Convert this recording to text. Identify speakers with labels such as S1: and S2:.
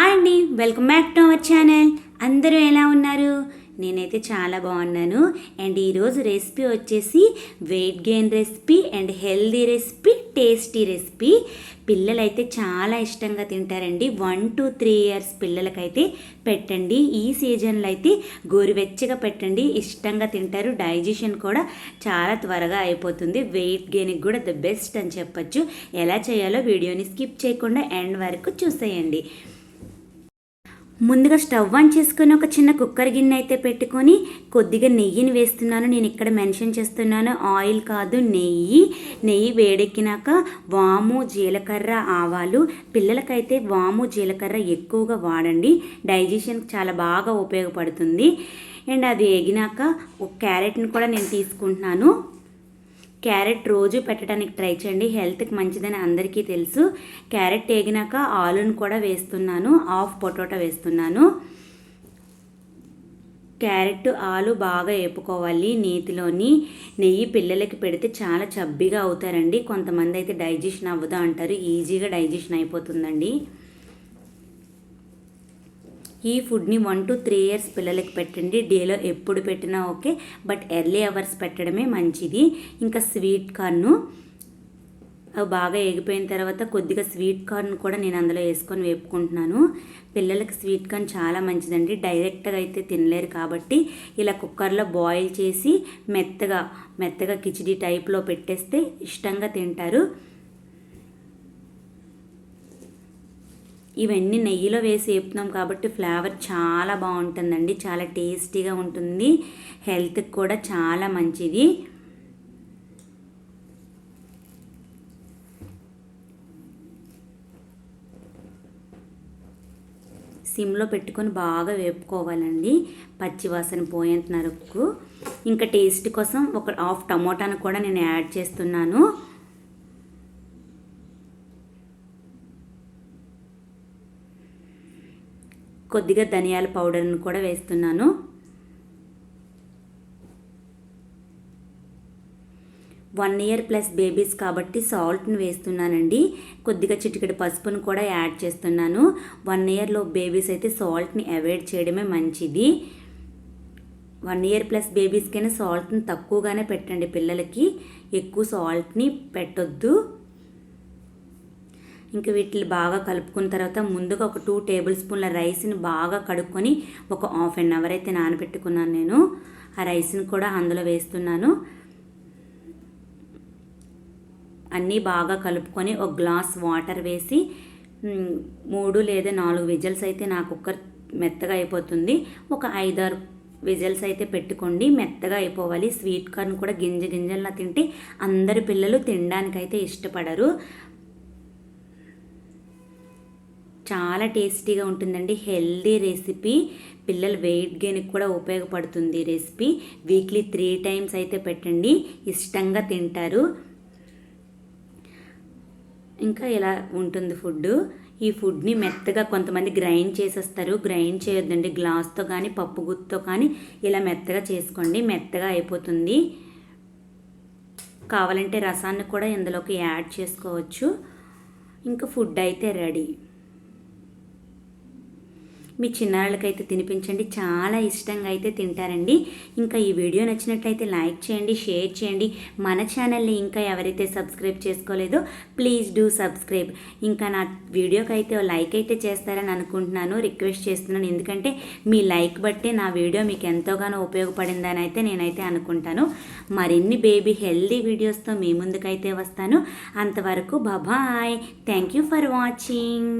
S1: Hi అండి welcome back to our channel. అందరూ ఎలా ఉన్నారు? నేనైతే చాలా బాగున్నాను. అండ్ ఈరోజు రెసిపీ వచ్చేసి weight gain recipe and healthy recipe tasty recipe పిల్లలైతే చాలా ఇష్టంగా తింటారండి. వన్ టు త్రీ ఇయర్స్ పిల్లలకైతే పెట్టండి. ఈ సీజన్లో అయితే గోరువెచ్చగా పెట్టండి. ఇష్టంగా తింటారు. డైజెషన్ కూడా చాలా త్వరగా అయిపోతుంది. వెయిట్ గెయిన్కి కూడా ద బెస్ట్ అని చెప్పొచ్చు. ఎలా చేయాలో వీడియోని స్కిప్ చేయకుండా ఎండ్ వరకు చూసేయండి. ముందుగా స్టవ్ ఆన్ చేసుకొని ఒక చిన్న కుక్కర్ గిన్నె అయితే పెట్టుకొని కొద్దిగా నెయ్యిని వేస్తున్నాను. నేను ఇక్కడ మెన్షన్ చేస్తున్నాను ఆయిల్ కాదు నెయ్యి. నెయ్యి వేడెక్కినాక వాము జీలకర్ర ఆవాలు. పిల్లలకైతే వాము జీలకర్ర ఎక్కువగా వాడండి. డైజెషన్ చాలా బాగా ఉపయోగపడుతుంది. అండ్ అది ఎగినాక ఒక క్యారెట్ని కూడా నేను తీసుకుంటున్నాను. క్యారెట్ రోజు పెట్టడానికి ట్రై చేయండి. హెల్త్కి మంచిదని అందరికీ తెలుసు. క్యారెట్ వేగినాక ఆలుని కూడా వేస్తున్నాను. హాఫ్ పొటాటో వేస్తున్నాను. క్యారెట్ ఆలు బాగా వేపుకోవాలి నీతిలోని నెయ్యి పిల్లలకి పెడితే చాలా చబ్బిగా అవుతారండి. కొంతమంది అయితే డైజెషన్ అవ్వదు అంటారు. ఈజీగా డైజెషన్ అయిపోతుందండి. ఈ ఫుడ్ని వన్ టు త్రీ ఇయర్స్ పిల్లలకి పెట్టండి. డేలో ఎప్పుడు పెట్టినా ఓకే. బట్ ఎర్లీ అవర్స్ పెట్టడమే మంచిది. ఇంకా స్వీట్ కార్ను అవి బాగా ఎగిపోయిన తర్వాత కొద్దిగా స్వీట్ కార్న్ కూడా నేను అందులో వేసుకొని వేపుకుంటున్నాను. పిల్లలకి స్వీట్ కార్న్ చాలా మంచిదండి. డైరెక్ట్గా అయితే తినలేరు కాబట్టి ఇలా కుక్కర్లో బాయిల్ చేసి మెత్తగా మెత్తగా కిచిడి టైప్లో పెట్టేస్తే ఇష్టంగా తింటారు. ఇవన్నీ నెయ్యిలో వేసి వేపుతున్నాం కాబట్టి ఫ్లేవర్ చాలా బాగుంటుందండి చాలా టేస్టీగా ఉంటుంది హెల్త్కి కూడా చాలా మంచిది. సిమ్లో పెట్టుకొని బాగా వేపుకోవాలండి పచ్చివాసన పోయేంత వరకు ఇంకా టేస్ట్ కోసం ఒక హాఫ్ టమోటాను కూడా నేను యాడ్ చేస్తున్నాను. కొద్దిగా ధనియాల పౌడర్ని కూడా వేస్తున్నాను. వన్ ఇయర్ ప్లస్ బేబీస్ కాబట్టి సాల్ట్ని వేస్తున్నానండి. కొద్దిగా చిటికెడు పసుపును కూడా యాడ్ చేస్తున్నాను. వన్ ఇయర్లో బేబీస్ అయితే సాల్ట్ని అవాయిడ్ చేయడమే మంచిది. వన్ ఇయర్ ప్లస్ బేబీస్కైనా సాల్ట్ని తక్కువగానే పెట్టండి పిల్లలకి. ఎక్కువ సాల్ట్ని పెట్టొద్దు. ఇంకా వీటిని బాగా కలుపుకున్న తర్వాత ముందుగా ఒక టూ టేబుల్ స్పూన్ల రైస్ని బాగా కడుక్కొని ఒక హాఫ్ అన్ అవర్ అయితే నానబెట్టుకున్నాను నేను. ఆ రైస్ని కూడా అందులో వేస్తున్నాను. అన్నీ బాగా కలుపుకొని ఒక గ్లాస్ వాటర్ వేసి మూడు లేదా నాలుగు విజల్స్ అయితే నా కుక్కర్ మెత్తగా అయిపోతుంది. ఒక ఐదారు విజల్స్ అయితే పెట్టుకోండి. మెత్తగా అయిపోవాలి. స్వీట్ కార్న్ కూడా గింజ గింజల్లా తింటే అందరి పిల్లలు తినడానికైతే ఇష్టపడరు. చాలా టేస్టీగా ఉంటుందండి. Healthy recipe. పిల్లలు వెయిట్ గెయిన్కి కూడా ఉపయోగపడుతుంది రెసిపీ. వీక్లీ త్రీ టైమ్స్ అయితే పెట్టండి. ఇష్టంగా తింటారు. ఇంకా ఇలా ఉంటుంది ఫుడ్. ఈ ఫుడ్ని మెత్తగా కొంతమంది గ్రైండ్ చేసేస్తారు. గ్రైండ్ చేయొద్దండి. గ్లాస్తో కానీ పప్పు గుత్తో కానీ ఇలా మెత్తగా చేసుకోండి. మెత్తగా అయిపోతుంది. కావాలంటే రసాన్ని కూడా ఇందులోకి యాడ్ చేసుకోవచ్చు. ఇంకా ఫుడ్ అయితే రెడీ. మీ చిన్నారులకైతే తినిపించండి. చాలా ఇష్టంగా అయితే తింటారండి. ఇంకా ఈ వీడియో నచ్చినట్లయితే లైక్ చేయండి షేర్ చేయండి. మన ఛానల్ని ఇంకా ఎవరైతే సబ్స్క్రైబ్ చేసుకోలేదో ప్లీజ్ డూ సబ్స్క్రైబ్. ఇంకా నా వీడియోకి అయితే లైక్ అయితే చేస్తారని అనుకుంటున్నాను రిక్వెస్ట్ చేస్తున్నాను. ఎందుకంటే మీ లైక్ బట్టే నా వీడియో మీకు ఎంతోగానో ఉపయోగపడిందని అయితే నేనైతే అనుకుంటాను. మరిన్ని బేబీ హెల్దీ వీడియోస్తో మీ ముందుకైతే వస్తాను. అంతవరకు బాబాయ్. Thank you for watching.